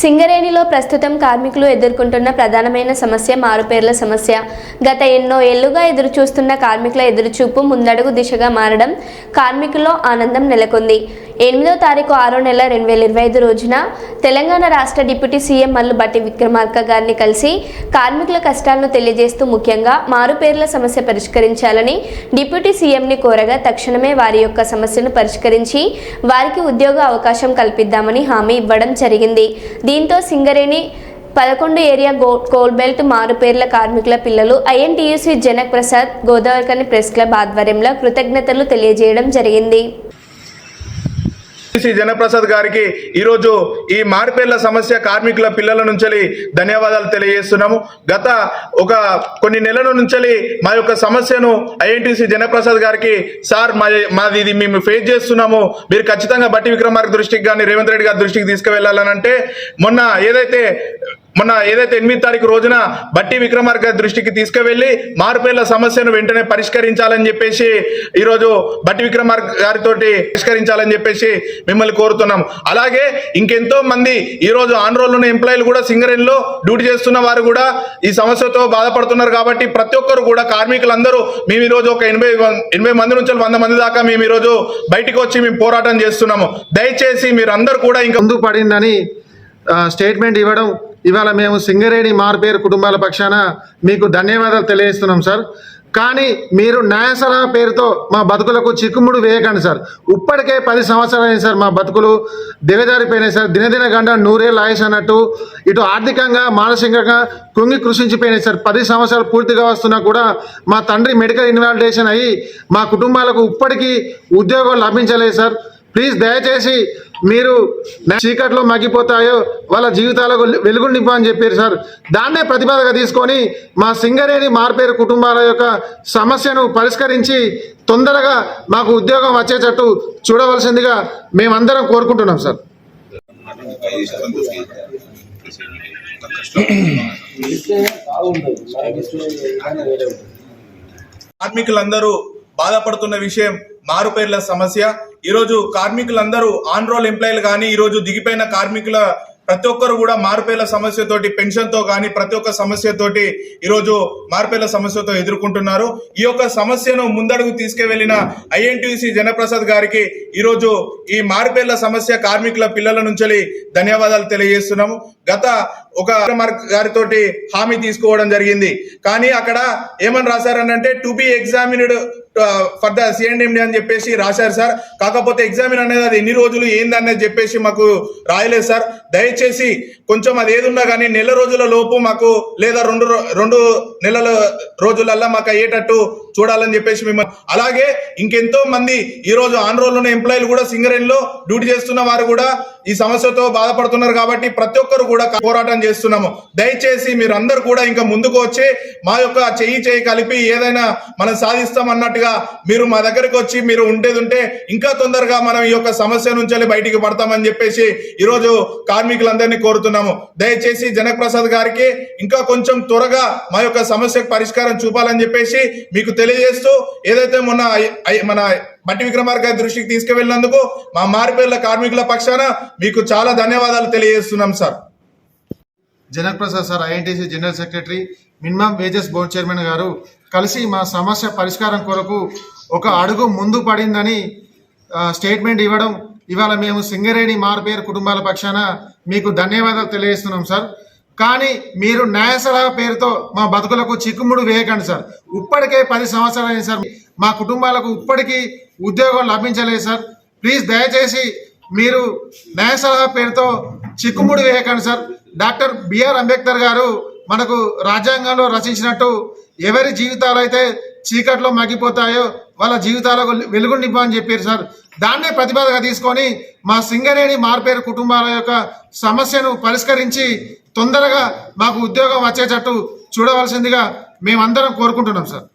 సింగరేణిలో ప్రస్తుతం కార్మికులు ఎదుర్కొంటున్న ప్రధానమైన సమస్య మారుపేర్ల సమస్య. గత ఎన్నో ఏళ్ళుగా ఎదురుచూస్తున్న కార్మికుల ఎదురుచూపు ముందడుగు దిశగా మారడం కార్మికుల్లో ఆనందం నెలకొంది. ఎనిమిదో తారీఖు ఆరో నెల రెండు వేల ఇరవై ఐదు రోజున తెలంగాణ రాష్ట్ర డిప్యూటీ సీఎం మల్లు బట్టి విక్రమార్క గారిని కలిసి కార్మికుల కష్టాలను తెలియజేస్తూ ముఖ్యంగా మారుపేర్ల సమస్య పరిష్కరించాలని డిప్యూటీ సీఎంని కోరగా తక్షణమే వారి యొక్క సమస్యను పరిష్కరించి వారికి ఉద్యోగ అవకాశం కల్పిద్దామని హామీ ఇవ్వడం జరిగింది. దీంతో సింగరేణి పదకొండు ఏరియా గో కోల్బెల్ట్ మారుపేర్ల కార్మికుల పిల్లలు INTUC Janak Prasad Godavarikhani press club ఆధ్వర్యంలో కృతజ్ఞతలు తెలియజేయడం జరిగింది. శ్రీ జనప్రసాద్ గారికి ఈరోజు ఈ మార్పేర్ల సమస్య కార్మికుల పిల్లల నుంచి ధన్యవాదాలు తెలియజేస్తున్నాము. గత ఒక కొన్ని నెలల నుంచి మా యొక్క సమస్యను ఐఎన్టీసీ జనప్రసాద్ గారికి సార్ మా మాది ఇది మేము ఫేస్ చేస్తున్నాము. మీరు ఖచ్చితంగా బట్టి విక్రమార్క దృష్టికి కానీ రేవంత్ రెడ్డి గారి దృష్టికి తీసుకువెళ్ళాలని అంటే మొన్న ఏదైతే మొన్న ఏదైతే ఎనిమిది తారీఖు రోజున బట్టి విక్రమార్క దృష్టికి తీసుకువెళ్ళి మారుపేర్ల సమస్యను వెంటనే పరిష్కరించాలని చెప్పేసి ఈరోజు బట్టి విక్రమార్క గారితో పరిష్కరించాలని చెప్పేసి మిమ్మల్ని కోరుతున్నాం అలాగే ఇంకెంతో మంది ఈరోజు ఆన్ రోల్ ఉన్న ఎంప్లాయీలు కూడా సింగరేణిలో డ్యూటీ చేస్తున్న వారు కూడా ఈ సమస్యతో బాధపడుతున్నారు కాబట్టి ప్రతి ఒక్కరు కూడా కార్మికులందరూ మేము ఈరోజు ఒక ఎనభై ఎనభై మంది నుంచి వంద మంది దాకా మేము ఈరోజు బయటికి వచ్చి మేము పోరాటం చేస్తున్నాము. దయచేసి మీరు అందరూ కూడా ఇంకా ముందుకు పడిందని స్టేట్మెంట్ ఇవ్వడం ఇవాళ మేము సింగరేణి మార్పేరు కుటుంబాల పక్షాన మీకు ధన్యవాదాలు తెలియజేస్తున్నాం సార్. కానీ మీరు న్యాయ సలహా పేరుతో మా బతుకులకు చిక్కుముడు వేయకండి సార్. ఇప్పటికే పది సంవత్సరాలు సార్ మా బతుకులు దిగజారిపోయినాయి సార్. దినదిన గంట నూరేళ్ళు ఆయుష్ అన్నట్టు ఇటు ఆర్థికంగా మానసికంగా కుంగి కృషించిపోయినాయి సార్. పది సంవత్సరాలు పూర్తిగా వస్తున్నా కూడా మా తండ్రి మెడికల్ ఇన్వాలిడేషన్ అయ్యి మా కుటుంబాలకు ఇప్పటికీ ఉద్యోగం లభించలేదు సార్. ప్లీజ్ దయచేసి మీరు చీకట్లో మగ్గిపోతాయో వాళ్ళ జీవితాలకు వెలుగులు నింపని చెప్పారు సార్. దాన్నే ప్రతిపాదక తీసుకొని మా సింగరేణి మార్పేరు కుటుంబాల యొక్క సమస్యను పరిష్కరించి తొందరగా మాకు ఉద్యోగం వచ్చేటట్టు చూడవలసిందిగా మేమందరం కోరుకుంటున్నాం సార్. కార్మికులందరూ బాధపడుతున్న విషయం మారుపేర్ల సమస్య. ఈరోజు కార్మికులందరూ ఆన్ రోల్ ఎంప్లాయీలు కానీ ఈరోజు దిగిపోయిన కార్మికుల ప్రతి ఒక్కరు కూడా మార్పేల సమస్యతోటి పెన్షన్తో కానీ ప్రతి ఒక్క సమస్యతోటి ఈరోజు మార్పేల సమస్యతో ఎదుర్కొంటున్నారు. ఈ యొక్క సమస్యను ముందడుగు తీసుకువెళ్ళిన ఐఎన్టీసీ జనప్రసాద్ గారికి ఈరోజు ఈ మారుపేర్ల సమస్య కార్మికుల పిల్లల నుంచి ధన్యవాదాలు తెలియజేస్తున్నాము. గత ఒక గారితో హామీ తీసుకోవడం జరిగింది. కానీ అక్కడ ఏమని రాశారనంటే to be examined for the CMD MD అని చెప్పేసి రాశారు సార్. కాకపోతే ఎగ్జామిన్ అనేది అది ఎన్ని రోజులు ఏందనేది చెప్పేసి మాకు రాయలేదు సార్. దయచేసి కొంచెం అది ఏదున్నా కానీ నెల రోజుల లోపు మాకు లేదా రెండు రెండు నెలల రోజులల్లా మాకు అయ్యేటట్టు చూడాలని చెప్పేసి మిమ్మల్ని అలాగే ఇంకెంతో మంది ఈ రోజు ఆన్ రోల్ ఉన్న ఎంప్లాయీలు కూడా సింగరేణిలో డ్యూటీ చేస్తున్న వారు కూడా ఈ సమస్యతో బాధపడుతున్నారు కాబట్టి ప్రతి ఒక్కరు కూడా పోరాటం చేస్తున్నాము. దయచేసి మీరు అందరు కూడా ఇంకా ముందుకు వచ్చి మా యొక్క చెయ్యి చేయి కలిపి ఏదైనా మనం సాధిస్తాం అన్నట్టుగా మీరు మా దగ్గరికి వచ్చి మీరు ఉండేది ఉంటే ఇంకా తొందరగా మనం ఈ యొక్క సమస్య నుంచి బయటికి పడతామని చెప్పేసి ఈరోజు కార్మికులందరినీ కోరుతున్నాము. దయచేసి జనక్ ప్రసాద్ గారికి ఇంకా కొంచెం త్వరగా మా యొక్క సమస్యకు పరిష్కారం చూపాలని చెప్పేసి మీకు తెలియజేస్తూ ఏదైతే మొన్న ఐ- మన బట్టి విక్రమార్క దృష్టికి తీసుకువెళ్ళినందుకు మా మారిపేర్ల కార్మికుల పక్షాన మీకు చాలా ధన్యవాదాలు తెలియజేస్తున్నాం sir. Janaprasad sir INTC general secretary minimum wages board chairman గారు కలిసి మా సమస్య పరిష్కారం కొరకు ఒక అడుగు ముందు పడిందని స్టేట్మెంట్ ఇవ్వడం ఇవాళ మేము సింగరేణి మార్పేరు కుటుంబాల పక్షాన మీకు ధన్యవాదాలు తెలియజేస్తున్నాం సార్. కానీ మీరు న్యాయ సలహా పేరుతో మా బతుకులకు చిక్కుముడు వేయకండి సార్. ఇప్పటికే పది సంవత్సరాలు అయింది సార్. మా కుటుంబాలకు ఇప్పటికీ ఉద్యోగం లభించలేదు సార్. ప్లీజ్ దయచేసి మీరు న్యాయ సలహా పేరుతో చిక్కుముడి వేయకండి సార్. డాక్టర్ బిఆర్ అంబేద్కర్ గారు మనకు రాజ్యాంగంలో రచించినట్టు ఎవరి జీవితాలు అయితే చీకట్లో మగ్గిపోతాయో వాళ్ళ జీవితాలకు వెలుగు నింపని చెప్పారు సార్. దాన్నే ప్రతిపాదగా తీసుకొని మా సింగరేణి మార్పేరు కుటుంబాల యొక్క సమస్యను పరిష్కరించి తొందరగా మాకు ఉద్యోగం వచ్చేటట్టు చూడవలసిందిగా మేమందరం కోరుకుంటున్నాం సార్.